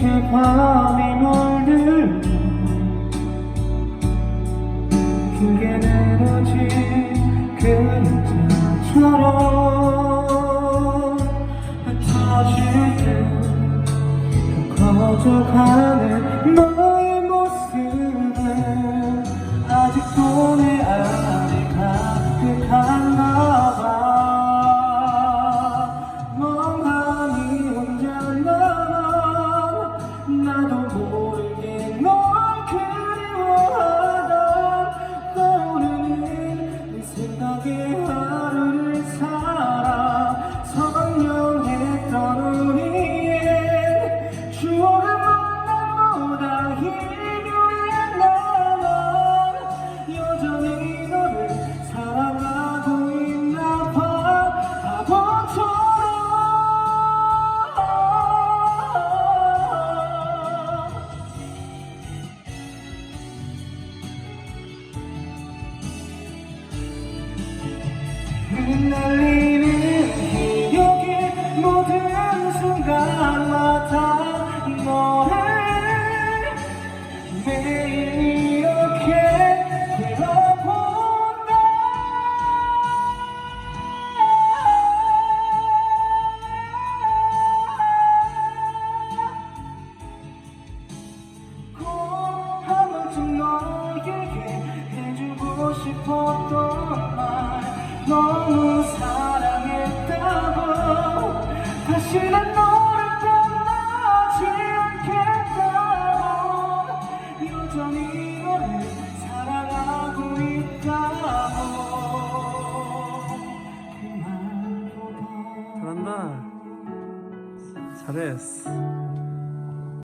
밤이 물들면 길게 내려진 그림자처럼 흩어질 때 커져가는 너 순간마다 너를 매일 이렇게 되어본다 꼭한 번쯤 너에게 해주고 싶었던 말 너무 사랑했다고 다시 난 너를 떠나지 않겠다고 여전히 너를 사랑하고 있다고 그 말보다 잘한다. 잘했어.